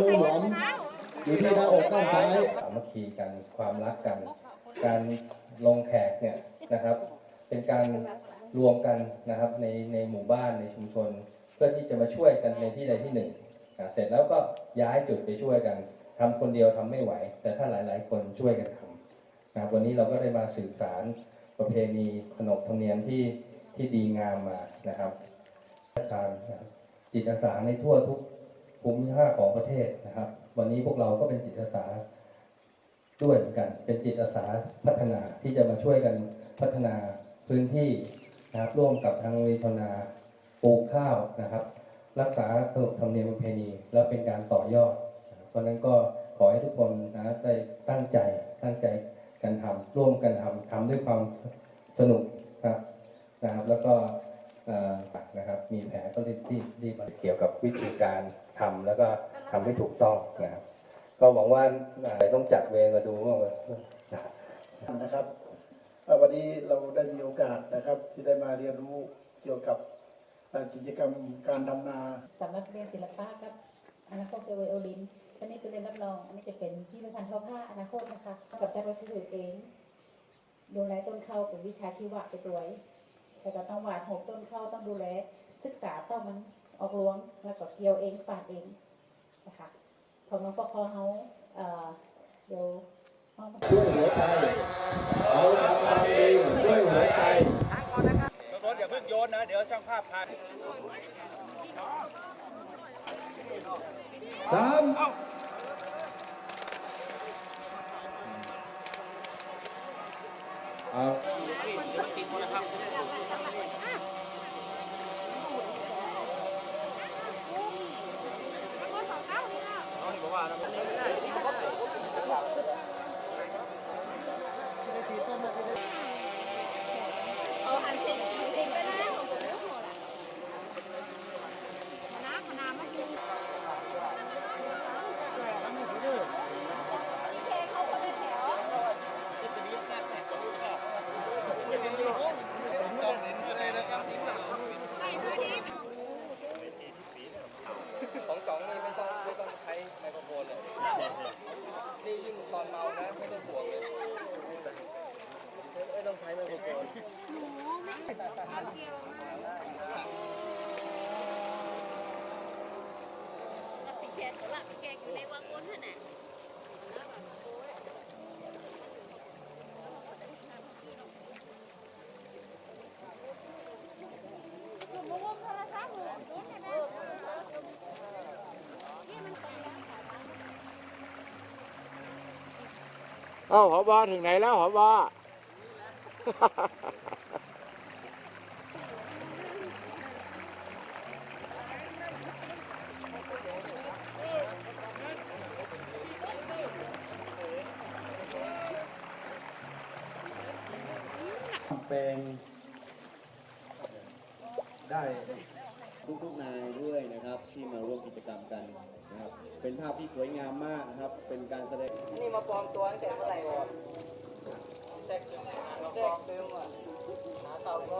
มือหวอมอยู่ที่หน้าอกด้านซ้ายสามัคคีกันความรักกัน การลงแขกเนี่ยนะครับ เป็นการรวมกันนะครับในในหมู่บ้านในชุมชน เพื่อที่จะมาช่วยกันในที่ใดที่หนึ่งอะเสร็จแล้วก็ย้ายจุดไปช่วยกันทำคนเดียวทำไม่ไหว แต่ถ้าหลาย ๆ คนช่วยกันทำนะครับวันนี้เราก็ได้มาสืบสารประเพณีขนบธรรมเนียมที่ที่ดีงามมานะครับราชารนะครับจิตอาสาในทั่วทุก ภูมิภาคของประเทศนะครับ วันนี้พวกเราก็เป็นจิตอาสาด้วยเหมือนกัน เป็นจิตอาสาพัฒนาที่จะมาช่วยกันพัฒนาพื้นที่นะครับร่วมกับทางรีทนาปลูกข้าวนะครับ รักษาขนบธรรมเนียมประเพณี แล้วเป็นการต่อยอดเพราะนั้นก็ขอให้ทุกคนนะได้ตั้งใจตั้งใจกันทำร่วมกันทำทำด้วยความสนุกครับนะครับ แล้วก็ นะครับมีแผนก็รีบรีบรีบเกี่ยวกับวิธีการทำแล้วก็ทำให้ถูกต้องนะครับก็หวังว่าเอ่อต้องจัดเวรมาดูว่านะครับเอ่อวันนี้เราได้มีโอกาสนะครับ ที่ได้มาเรียนรู้เกี่ยวกับเอ่อกิจกรรมการทำนาสำนักเรียนศิลปะครับอนาคตคือไวโอลินอันนี้คือเรียนรับรอง อันนี้จะเป็นที่พันธ์ทอผ้าอนาคตนะคะกับจัดวัสดุเองดูแลต้นข้าวเป็นวิชาชีวะไปด้วย แต่ก็ต้องหวานหกต้นข้าวต้องดูแลศึกษาต้องมันออกรวงแล้วก็เกี่ยวเองปาดเองนะคะของน้องปกคองเขาเอ่อเดี๋ยวเอามาด้วยหัวใจเอาทำเองด้วยหัวใจรถอย่าเพิ่งโยนนะ เดี๋ยวช่างภาพพาสามเอาเอาอันเสร็จเสร็จไปแล้วน้ำน้ำมันคือเคเขาคนละแถว ของสองนี่ไม่ต้องไม่ต้องใช้ไมโครโฟนเลย นี่ยิ่งตอนเมานะไม่ต้องห่วงเลยไม่ต้องใช้ไมโครโฟนหนูไม่เกี่ยวมากับปีแขกหลับปีแขกอยู่ในวังบนท่านน่ะอยู่มุมโทรศัพท์หนูนี่ อ้าหอบอถึงไหนแล้วหอบอเป็นได้ทุกๆนายด้วยนะครับ ร่วมกิจกรรมกันนะครับ เป็นภาพที่สวยงามมากนะครับ เป็นการแสดง นี่มาปลอมตัวตั้งแต่เมื่อไหร่ก่อนแทรกซึมแทรกซึมอะหาเตาก็